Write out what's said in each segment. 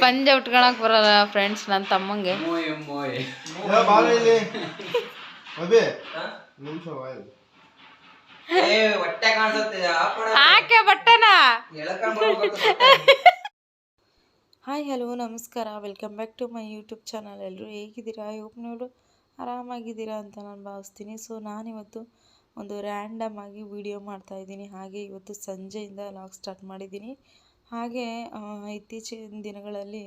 ಪಂಜೆ ಉಟ್ಕೊಳಕ್ ಬರಲ್ಲ ಫ್ರೆಂಡ್ಸ್ ನನ್ನ ತಮ್ಮಂಗೆ. ಆಕೆ ಬಟ್ಟೆನ? ಹಾಯ್ ಹಲೋ ನಮಸ್ಕಾರ. Welcome back to my YouTube channel ಎಲ್ಲರೂ ಹೇಗಿದ್ದೀರಾ? ಹೋಪ್ ನೀವು ಆರಾಮಾಗಿದ್ದೀರಾ ಅಂತ ನಾನು ಭಾವಿಸ್ತೀನಿ. ಸೊ ನಾನಿವತ್ತು ಒಂದು ರ್ಯಾಂಡಮ್ ಆಗಿ ವಿಡಿಯೋ ಮಾಡ್ತಾ ಇದ್ದೀನಿ. ಹಾಗೆ ಇವತ್ತು ಸಂಜೆಯಿಂದ ಲಾಗ್ ಸ್ಟಾರ್ಟ್ ಮಾಡಿದ್ದೀನಿ. ಹಾಗೆ ಇತ್ತೀಚಿನ ದಿನಗಳಲ್ಲಿ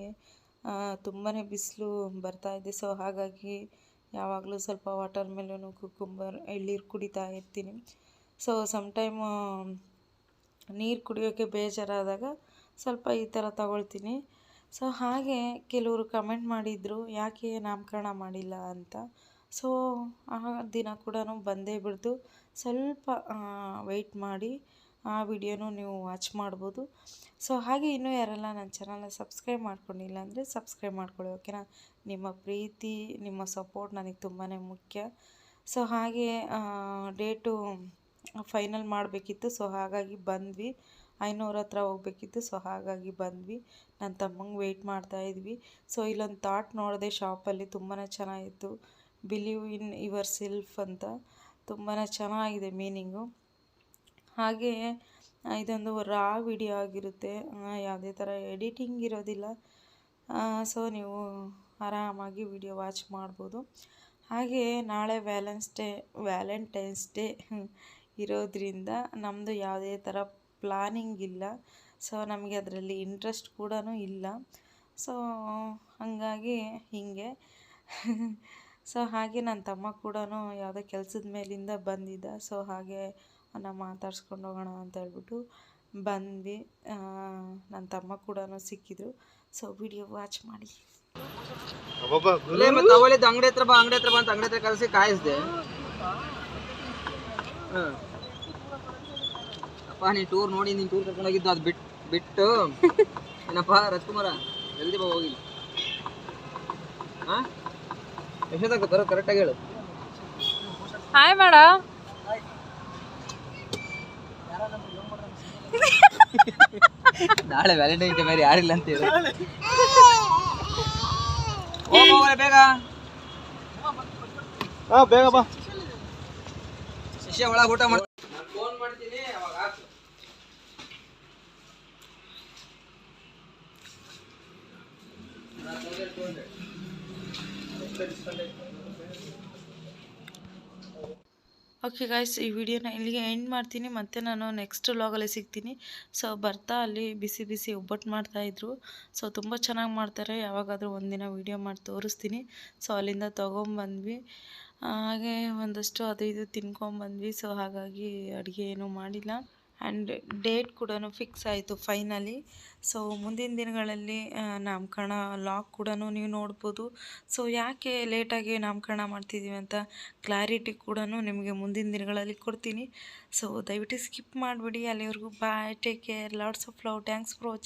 ತುಂಬಾ ಬಿಸಿಲು ಬರ್ತಾ ಇದೆ. ಸೊ, ಹಾಗಾಗಿ ಯಾವಾಗಲೂ ಸ್ವಲ್ಪ ವಾಟರ್ ಮೆಲನು ಕುಕ್ಕುಂಬರ್ ಎಳ್ನೀರು ಕುಡಿತಾ ಇರ್ತೀನಿ. ಸೊ ಸಮ್ಟೈಮ್ ನೀರು ಕುಡಿಯೋಕ್ಕೆ ಬೇಜಾರಾದಾಗ ಸ್ವಲ್ಪ ಈ ಥರ ತಗೊಳ್ತೀನಿ. ಸೊ, ಹಾಗೆ ಕೆಲವರು ಕಮೆಂಟ್ ಮಾಡಿದರು, ಯಾಕೆ ನಾಮಕರಣ ಮಾಡಿಲ್ಲ ಅಂತ? ಸೊ, ಆ ದಿನ ಕೂಡ ಬಂದೇ ಬಿಡ್ತು ಸ್ವಲ್ಪ ವೆಯ್ಟ್ ಮಾಡಿ ಆ ವಿಡಿಯೋನೂ ನೀವು ವಾಚ್ ಮಾಡ್ಬೋದು. ಸೊ ಹಾಗೆ ಇನ್ನೂ ಯಾರೆಲ್ಲ ನನ್ನ ಚಾನಲ್ನ ಸಬ್ಸ್ಕ್ರೈಬ್ ಮಾಡ್ಕೊಂಡಿಲ್ಲ ಅಂದರೆ ಸಬ್ಸ್ಕ್ರೈಬ್ ಮಾಡ್ಕೊಳ್ಳಿ, ಓಕೆನಾ? ನಿಮ್ಮ ಪ್ರೀತಿ, ನಿಮ್ಮ ಸಪೋರ್ಟ್ ನನಗೆ ತುಂಬಾ ಮುಖ್ಯ. ಸೊ ಹಾಗೆ ಡೇಟು ಫೈನಲ್ ಮಾಡಬೇಕಿತ್ತು, ಸೊ ಹಾಗಾಗಿ ಬಂದ್ವಿ. ಐನೂರ ಹತ್ರ ಹೋಗ್ಬೇಕಿತ್ತು, ಸೊ ಹಾಗಾಗಿ ಬಂದ್ವಿ. ನನ್ನ ತಮ್ಮಂಗೆ ವೆಯ್ಟ್ ಮಾಡ್ತಾ ಇದ್ವಿ. ಸೊ ಇಲ್ಲೊಂದು ಥಾಟ್ ನೋಡಿದೆ ಶಾಪಲ್ಲಿ ತುಂಬಾ ಚೆನ್ನಾಗಿತ್ತು. ಬಿಲೀವ್ ಇನ್ ಯುವರ್ ಸೆಲ್ಫ್ ಅಂತ. ತುಂಬಾ ಚೆನ್ನಾಗಿದೆ ಮೀನಿಂಗು ಹಾಗೆ ಇದೊಂದು ರಾ ವಿಡಿಯೋ ಆಗಿರುತ್ತೆ. ಯಾವುದೇ ಥರ ಎಡಿಟಿಂಗ್ ಇರೋದಿಲ್ಲ. ಸೊ ನೀವು ಆರಾಮಾಗಿ ವಿಡಿಯೋ ವಾಚ್ ಮಾಡ್ಬೋದು. ಹಾಗೆ ನಾಳೆ ವ್ಯಾಲೆನ್ಸ್ ಡೇ ವ್ಯಾಲೆಂಟೈನ್ಸ್ ಡೇ ಇರೋದ್ರಿಂದ ನಮ್ಮದು ಯಾವುದೇ ಥರ ಪ್ಲಾನಿಂಗ್ ಇಲ್ಲ. ಸೊ ನಮಗೆ ಅದರಲ್ಲಿ ಇಂಟ್ರೆಸ್ಟ್ ಕೂಡ ಇಲ್ಲ. ಸೊ ಹಾಗಾಗಿ ಹೀಗೆ. ಸೊ ಹಾಗೆ ನನ್ನ ತಮ್ಮ ಕೂಡ ಯಾವುದೋ ಕೆಲಸದ ಮೇಲಿಂದ ಬಂದಿದ್ದ. ಸೊ ಹಾಗೆ ಅವನ್ನ ಮಾತಾಡ್ಸ್ಕೊಂಡು ಹೋಗೋಣ ಅಂತ ಹೇಳ್ಬಿಟ್ಟು ಬಂದ್ವಿ. ನನ್ನ ತಮ್ಮ ಕೂಡ ಸಿಕ್ಕಿದ್ರು. ಸೊ ವಿಡಿಯೋ ವಾಚ್ ಮಾಡಿ. ಮತ್ತೆ ಅವಳಿದ್ದು ಅಂಗಡಿ ಹತ್ರ ಬಾ ಅಂಗಡಿ ಹತ್ರ ಬಾ ಅಂತ ಅಂಗಡಿ ಹತ್ರ ಕರೆಸಿ ಕಾಯಿಸಿದೆ. ಅಪ್ಪ ನೀನ್ ಟೂರ್ ನೋಡಿ ನೀನ್ ಟೂರ್ ಕರ್ಕೊಂಡು ಹೋಗಿದ್ದು ಅದು ಬಿಟ್ ಬಿಟ್ಟು. ಏನಪ್ಪ ರಾಜ್ಕುಮಾರ ಜಲ್ದಿ ಬಾ ಹೋಗಿ. ಹಾ? ಎಷ್ಟೊತ್ತಾಗ ಬರೋ ಕರೆಕ್ಟಾಗಿ ಹೇಳು. ಹಾಯ್ ಮಾಡ ನಾಳೆ ವ್ಯಾಲೆಂಟೈನ್ ಡೇ ಬೇರೆ ಯಾರಿಲ್ಲ ಅಂತ ಹೇಳಿ. ಹೋಗೋರೆ ಬೇಗ. ಹಾ ಬೇಗ ಬಾ. ಶಿಷ್ಯ ಒಳಗೆ ಊಟ ಮಾಡ್ತೀನಿ ಫೋನ್ ಮಾಡ್ತೀನಿ ಅವಾಗ ಹಾಕು ಓಕೆ ಗಾಯ್ಸ್ ಈ ವಿಡಿಯೋನ ಇಲ್ಲಿಗೆ ಎಂಡ್ ಮಾಡ್ತೀನಿ. ಮತ್ತೆ ನಾನು ನೆಕ್ಸ್ಟ್ ವ್ಲಾಗಲ್ಲಿ ಸಿಗ್ತೀನಿ. ಸೊ ಬರ್ತಾ ಅಲ್ಲಿ ಬಿಸಿ ಬಿಸಿ ಒಬ್ಬಟ್ಟು ಮಾಡ್ತಾಯಿದ್ರು ಸೊ ತುಂಬ ಚೆನ್ನಾಗಿ ಮಾಡ್ತಾರೆ. ಯಾವಾಗಾದರೂ ಒಂದಿನ ವೀಡಿಯೋ ಮಾಡಿ ತೋರಿಸ್ತೀನಿ. ಸೊ ಅಲ್ಲಿಂದ ತೊಗೊಂಬಂದ್ವಿ. ಹಾಗೆ ಒಂದಷ್ಟು ಅದು ಇದು ತಿನ್ಕೊಂಬಂದ್ವಿ. ಸೊ ಹಾಗಾಗಿ ಅಡುಗೆ ಏನೂ ಮಾಡಿಲ್ಲ. ಆ್ಯಂಡ್ ಡೇಟ್ ಕೂಡ ಫಿಕ್ಸ್ ಆಯಿತು ಫೈನಲಿ ಸೊ ಮುಂದಿನ ದಿನಗಳಲ್ಲಿ ನಾಮಕರಣ ಲಾಗ್ ಕೂಡ ನೀವು ನೋಡ್ಬೋದು. ಸೊ ಯಾಕೆ ಲೇಟಾಗಿ ನಾಮಕರಣ ಮಾಡ್ತಿದ್ದೀವಿ ಅಂತ ಕ್ಲಾರಿಟಿ ಕೂಡ ನಿಮಗೆ ಮುಂದಿನ ದಿನಗಳಲ್ಲಿ ಕೊಡ್ತೀನಿ. ಸೊ ದಯವಿಟ್ಟು ಸ್ಕಿಪ್ ಮಾಡಿಬಿಡಿ. ಅಲ್ಲಿವರೆಗೂ bye take care lots of love thanks for watching